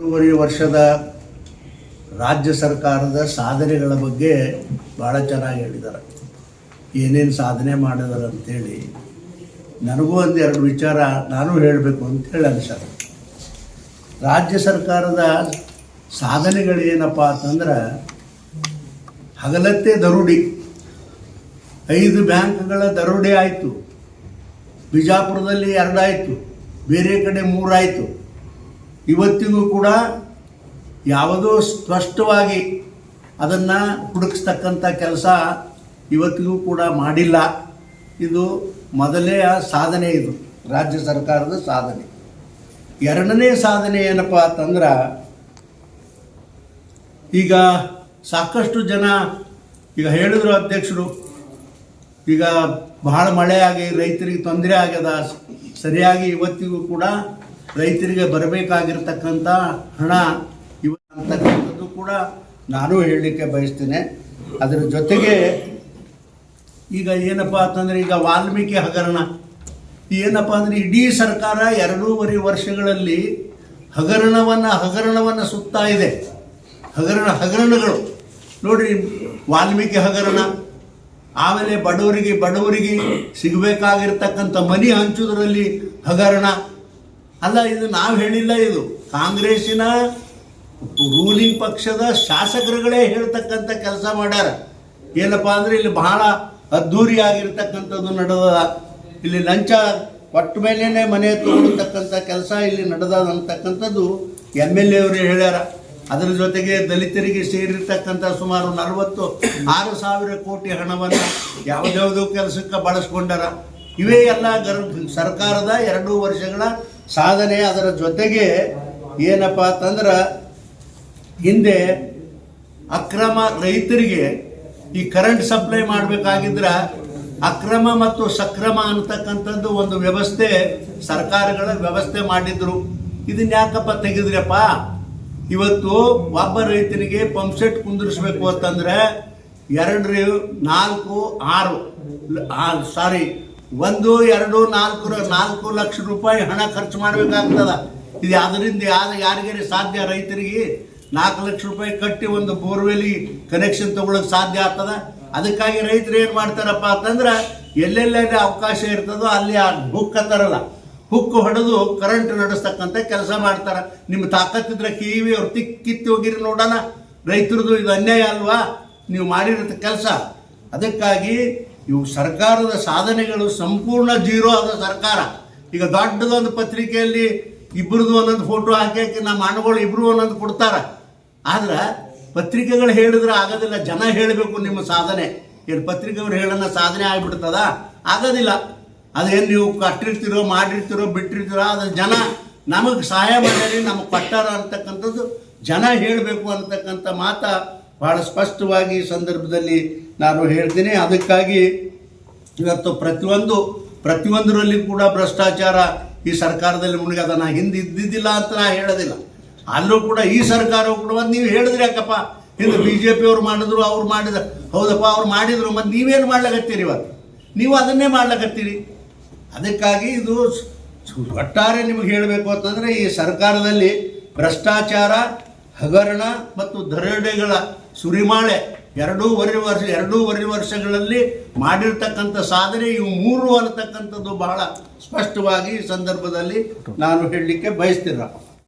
ಮೂರುವರೆ ವರ್ಷದ ರಾಜ್ಯ ಸರ್ಕಾರದ ಸಾಧನೆಗಳ ಬಗ್ಗೆ ಭಾಳ ಚೆನ್ನಾಗಿ ಹೇಳಿದ್ದಾರೆ. ಏನೇನು ಸಾಧನೆ ಮಾಡಿದಾರೆ ಅಂತೇಳಿ ನನಗೂ ಒಂದು ಎರಡು ವಿಚಾರ ನಾನು ಹೇಳಬೇಕು ಅಂತೇಳಿ ಅನ್ಸತ್ತೆ ರಾಜ್ಯ ಸರ್ಕಾರದ ಸಾಧನೆಗಳೇನಪ್ಪ ಅಂತಂದ್ರೆ ಹಗಲತ್ತೆ ದರೋಡಿ. ಐದು ಬ್ಯಾಂಕ್ಗಳ ದರೋಡೆ ಆಯಿತು. ಬಿಜಾಪುರದಲ್ಲಿ ಎರಡಾಯಿತು. ಬೇರೆ ಕಡೆ ಮೂರಾಯಿತು. ಇವತ್ತಿಗೂ ಕೂಡ ಯಾವುದೋ ಸ್ಪಷ್ಟವಾಗಿ ಅದನ್ನು ಹುಡುಕಿಸ್ತಕ್ಕಂಥ ಕೆಲಸ ಇವತ್ತಿಗೂ ಕೂಡ ಮಾಡಿಲ್ಲ. ಇದು ಮೊದಲೇ ಸಾಧನೆ ಇದು, ರಾಜ್ಯ ಸರ್ಕಾರದ ಸಾಧನೆ. ಎರಡನೇ ಸಾಧನೆ ಏನಪ್ಪ ಅಂತಂದ್ರೆ, ಈಗ ಸಾಕಷ್ಟು ಜನ, ಈಗ ಹೇಳಿದ್ರು ಅಧ್ಯಕ್ಷರು, ಈಗ ಬಹಳ ಮಳೆ ಆಗಿ ರೈತರಿಗೆ ತೊಂದರೆ ಆಗ್ಯದ, ಸರಿಯಾಗಿ ಇವತ್ತಿಗೂ ಕೂಡ ರೈತರಿಗೆ ಬರಬೇಕಾಗಿರ್ತಕ್ಕಂಥ ಹಣ ಇವ ಕೂಡ ನಾನು ಹೇಳಲಿಕ್ಕೆ ಬಯಸ್ತೇನೆ. ಅದರ ಜೊತೆಗೆ ಈಗ ಏನಪ್ಪ ಅಂತಂದರೆ ಈಗ ವಾಲ್ಮೀಕಿ ಹಗರಣ. ಏನಪ್ಪ ಅಂದರೆ ಇಡೀ ಸರ್ಕಾರ ಎರಡೂವರೆ ವರ್ಷಗಳಲ್ಲಿ ಹಗರಣವನ್ನು ಹಗರಣವನ್ನು ಸುತ್ತಾ ಇದೆ. ಹಗರಣ ಹಗರಣಗಳು. ನೋಡಿರಿ ವಾಲ್ಮೀಕಿ ಹಗರಣ. ಆಮೇಲೆ ಬಡವರಿಗೆ ಬಡವರಿಗೆ ಸಿಗಬೇಕಾಗಿರ್ತಕ್ಕಂಥ ಮನಿ ಹಂಚುವುದರಲ್ಲಿ ಹಗರಣ. ಅಲ್ಲ, ಇದು ನಾವು ಹೇಳಿಲ್ಲ ಇದು. ಕಾಂಗ್ರೆಸ್ಸಿನ ರೂಲಿಂಗ್ ಪಕ್ಷದ ಶಾಸಕರುಗಳೇ ಹೇಳ್ತಕ್ಕಂಥ ಕೆಲಸ ಮಾಡ್ಯಾರ. ಏನಪ್ಪ ಅಂದ್ರೆ ಇಲ್ಲಿ ಬಹಳ ಅದ್ಧೂರಿ ಆಗಿರ್ತಕ್ಕಂಥದ್ದು ನಡೆದ ಇಲ್ಲಿ ಲಂಚ ಕೊಟ್ಟ ಮೇಲೇನೆ ಮನೆ ತಗೊಳ್ತಕ್ಕಂಥ ಕೆಲಸ ಇಲ್ಲಿ ನಡೆದದ ಅಂತಕ್ಕಂಥದ್ದು ಎಂ ಎಲ್ ಎ ಅವರು ಹೇಳ್ಯಾರ. ಅದರ ಜೊತೆಗೆ ದಲಿತರಿಗೆ ಸೇರಿರ್ತಕ್ಕಂಥ ಸುಮಾರು ನಲವತ್ತು ಆರು ಸಾವಿರ ಕೋಟಿ ಹಣವನ್ನು ಯಾವುದ್ಯಾವುದೋ ಕೆಲಸಕ್ಕೆ ಬಳಸ್ಕೊಂಡಾರ. ಇವೇ ಎಲ್ಲ ಗರ್, ಸರ್ಕಾರದ ಎರಡು ವರ್ಷಗಳ ಸಾಧನೆ ಅದರ ಜೊತೆಗೆ ಏನಪ್ಪ ಅಂತಂದ್ರೆ ಹಿಂದೆ ಅಕ್ರಮ ರೈತರಿಗೆ ಈ ಕರೆಂಟ್ ಸಪ್ಲೈ ಮಾಡಬೇಕಾಗಿದ್ರೆ ಅಕ್ರಮ ಮತ್ತು ಸಕ್ರಮ ಅಂತಕ್ಕಂಥದ್ದು ಒಂದು ವ್ಯವಸ್ಥೆ ಸರ್ಕಾರಗಳ ವ್ಯವಸ್ಥೆ ಮಾಡಿದ್ರು. ಇದನ್ನ ಯಾಕಪ್ಪ ತೆಗೆದ್ರಪ್ಪ? ಇವತ್ತು ಒಬ್ಬ ರೈತನಿಗೆ ಪಂಪ್ ಸೆಟ್ ಕುಂದಿರಿಸ್ಬೇಕು ಅಂತಂದ್ರೆ ಎರಡು, ನಾಲ್ಕು, ಆರು ಸಾರಿ ಒಂದು, ಎರಡು, ನಾಲ್ಕು ನಾಲ್ಕು ಲಕ್ಷ ರೂಪಾಯಿ ಹಣ ಖರ್ಚು ಮಾಡಬೇಕಾಗ್ತದ. ಇದು ಅದರಿಂದ ಯಾರು, ಯಾರಿಗಾರಿ ಸಾಧ್ಯ? ರೈತರಿಗೆ ನಾಲ್ಕು ಲಕ್ಷ ರೂಪಾಯಿ ಕಟ್ಟಿ ಒಂದು ಬೋರ್ವೆಲಿ ಕನೆಕ್ಷನ್ ತಗೊಳಕ್ ಸಾಧ್ಯ ಆಗ್ತದ? ಅದಕ್ಕಾಗಿ ರೈತರು ಏನು ಮಾಡ್ತಾರಪ್ಪ ಅಂತಂದ್ರೆ, ಎಲ್ಲೆಲ್ಲೆಲ್ಲಿ ಅವಕಾಶ ಇರ್ತದೋ ಅಲ್ಲಿ ಆ ಹುಕ್ ಅಂತಾರಲ್ಲ ಹುಕ್ ಹೊಡೆದು ಕರೆಂಟ್ ನಡೆಸ್ತಕ್ಕಂಥ ಕೆಲಸ ಮಾಡ್ತಾರ. ನಿಮ್ಮ ತಾಕತ್ತಿದ್ರೆ ಕಿವಿ ಅವ್ರು ತಿಕ್ಕಿತ್ತು ಹೋಗಿರಿ ನೋಡೋಣ. ರೈತರದು ಇದು ಅನ್ಯಾಯ ಅಲ್ವಾ? ನೀವು ಮಾಡಿರೋ ಕೆಲಸ. ಅದಕ್ಕಾಗಿ ಇವು ಸರ್ಕಾರದ ಸಾಧನೆಗಳು ಸಂಪೂರ್ಣ ಜೀರೋ ಆದ ಸರ್ಕಾರ. ಈಗ ದೊಡ್ಡದೊಂದು ಪತ್ರಿಕೆಯಲ್ಲಿ ಇಬ್ಬರದು ಒಂದೊಂದು ಫೋಟೋ ಹಾಕಿ ಹಾಕಿ ನಮ್ಮ ಅಣ್ಣಗಳು ಇಬ್ರು ಒಂದೊಂದು ಕೊಡ್ತಾರ. ಆದ್ರೆ ಪತ್ರಿಕೆಗಳು ಹೇಳಿದ್ರೆ ಆಗೋದಿಲ್ಲ, ಜನ ಹೇಳಬೇಕು ನಿಮ್ಮ ಸಾಧನೆ. ಏನು ಪತ್ರಿಕೆಗಳು ಹೇಳೋಣ ಸಾಧನೆ ಆಗ್ಬಿಡ್ತದ? ಆಗೋದಿಲ್ಲ. ಅದೇನು ನೀವು ಕಟ್ಟಿರ್ತೀರೋ, ಮಾಡಿರ್ತೀರೋ, ಬಿಟ್ಟಿರ್ತೀರೋ ಅದು ಜನ ನಮಗೆ ಸಹಾಯ ಮಾಡಲಿ ನಮಗೆ ಕೊಟ್ಟಾರ ಅಂತಕ್ಕಂಥದ್ದು ಜನ ಹೇಳಬೇಕು ಅಂತಕ್ಕಂಥ ಮಾತ ಬಹಳ ಸ್ಪಷ್ಟವಾಗಿ ಈ ಸಂದರ್ಭದಲ್ಲಿ ನಾನು ಹೇಳ್ತೀನಿ. ಅದಕ್ಕಾಗಿ ಇವತ್ತು ಪ್ರತಿಯೊಂದು, ಪ್ರತಿಯೊಂದರಲ್ಲಿ ಕೂಡ ಭ್ರಷ್ಟಾಚಾರ ಈ ಸರ್ಕಾರದಲ್ಲಿ ಮುಳುಗದ ನಾ ಹಿಂದೆ ಇದ್ದಿದ್ದಿಲ್ಲ ಅಂತ ನಾ ಹೇಳೋದಿಲ್ಲ. ಅಲ್ಲೂ ಕೂಡ ಈ ಸರ್ಕಾರವು ಕೂಡ ಒಂದು ನೀವು ಹೇಳಿದ್ರಿ ಯಾಕಪ್ಪ? ಹಿಂದೆ ಬಿ ಜೆ ಪಿಯವ್ರು ಮಾಡಿದ್ರು, ಅವ್ರು ಮಾಡಿದ, ಹೌದಪ್ಪ, ಅವ್ರು ಮಾಡಿದ್ರು, ಮತ್ತು ನೀವೇನು ಮಾಡ್ಲಕತ್ತೀರಿ ಇವತ್ತು? ನೀವು ಅದನ್ನೇ ಮಾಡ್ಲಕತ್ತೀರಿ. ಅದಕ್ಕಾಗಿ ಇದು ಒಟ್ಟಾರೆ ನಿಮಗೆ ಹೇಳಬೇಕು ಅಂತಂದರೆ ಈ ಸರ್ಕಾರದಲ್ಲಿ ಭ್ರಷ್ಟಾಚಾರ, ಹಗರಣ ಮತ್ತು ದರೋಡೆಗಳ ಸುರಿಮಾಳೆ. ಎರಡೂವರೆ ವರ್ಷ, ಎರಡೂವರೆ ವರ್ಷಗಳಲ್ಲಿ ಮಾಡಿರ್ತಕ್ಕಂಥ ಸಾಧನೆ, ಇವು ಮೂರು ಅನ್ನತಕ್ಕಂಥದ್ದು ಬಹಳ ಸ್ಪಷ್ಟವಾಗಿ ಈ ಸಂದರ್ಭದಲ್ಲಿ ನಾನು ಹೇಳಲಿಕ್ಕೆ ಬಯಸ್ತೀರ